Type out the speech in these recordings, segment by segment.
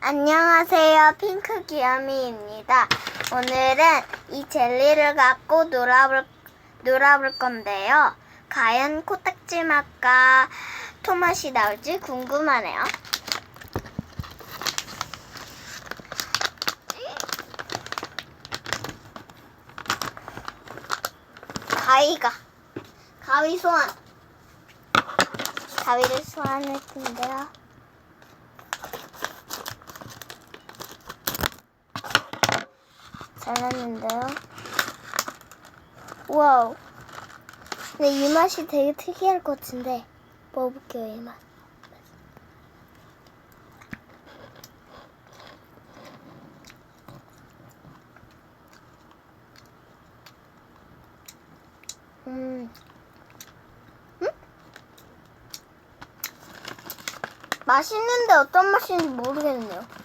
안녕하세요. 핑크 귀요미입니다. 오늘은 이 젤리를 갖고 놀아볼, 놀아볼 건데요. 과연 코딱지 맛과 토맛이 나올지 궁금하네요. 가위가 가위 소환 가위를 소환했는데요. 잘랐는데요. 와우. 근데 이 맛이 되게 특이할 것 같은데 먹어볼게요 이 맛. 음. 음? 맛있는데 어떤 맛인지 모르겠네요.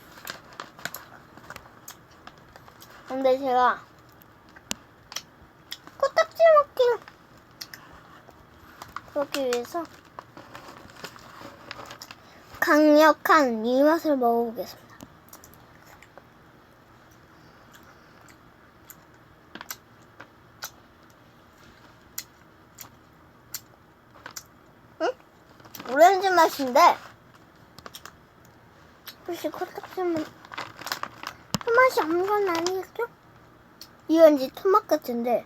근데 제가 코딱지 먹기를 그러기 위해서 강력한 이 맛을 먹어보겠습니다. 응? 오렌지 맛인데 혹시 코딱지 맛 토맛이 없는 건 아니겠죠? 이건 이제 토맛 같은데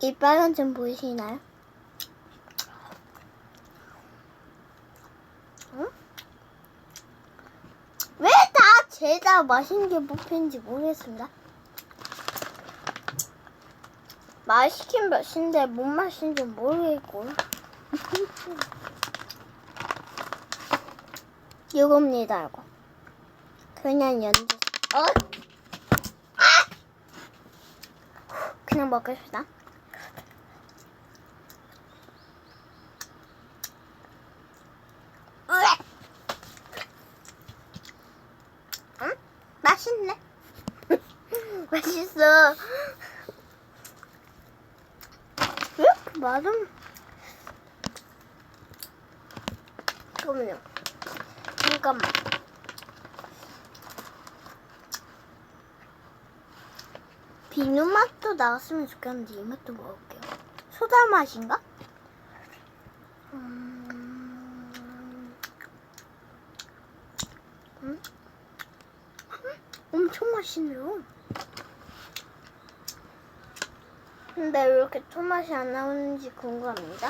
이 빨간 점 보이시나요? 응? 왜다 죄다 맛있는 게 뽑히는지 모르겠습니다. 맛있긴 맛인데 뭔 맛인지 모르겠고 이겁니다 이거 그냥 연주 어? 아! 그냥 먹읍시다. 응? 맛있네. 맛있어. 왜 이렇게 맛은? 잠깐만요. 잠깐만. 비누 맛도 나왔으면 좋겠는데 이 맛도 먹을게요. 소다 맛인가? 음... 음? 엄청 맛있네요. 근데 왜 이렇게 토맛이 안 나오는지 궁금합니다.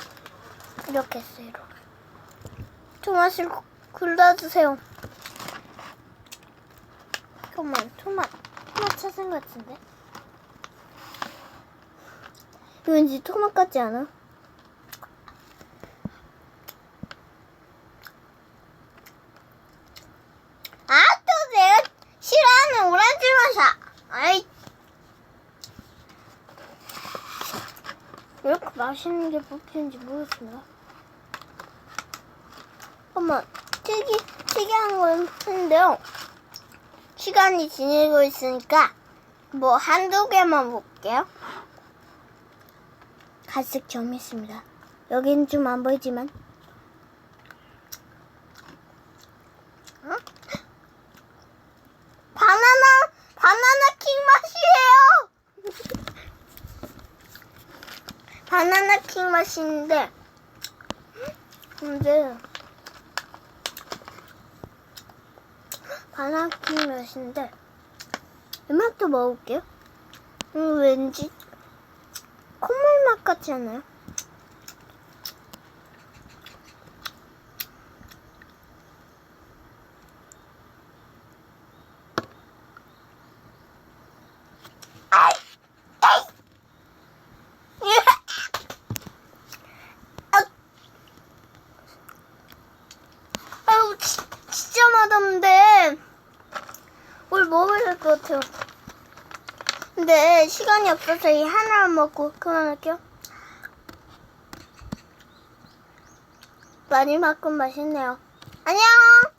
이렇게 했어요, 이렇게. 토맛을 구- 굴려주세요. 잠깐만, 토맛. 토맛 찾은 것 같은데? 왠지 토맛 같지 않아? 아, 또 내가 싫어하는 오렌지 맛이야. 아이. 왜 이렇게 맛있는 게 뽑히는지 모르겠습니다. 한번 특이, 특이한 건 했는데요. 시간이 지내고 있으니까 뭐 한두 개만 볼게요. 갈색 점이 있습니다. 여기는 좀 안 보이지만. 어? 바나나, 바나나 킹 맛이에요! 바나나 킹 맛인데, 근데, 바나나 킹 맛인데, 이 맛도 먹어볼게요. 음, 왠지 콧물 맛 같지 않아요? 진짜 맛없는데 뭘될것 같아요. 근데 시간이 없어서 이 하나만 먹고 그만할게요. 많이 맛은 맛있네요. 안녕!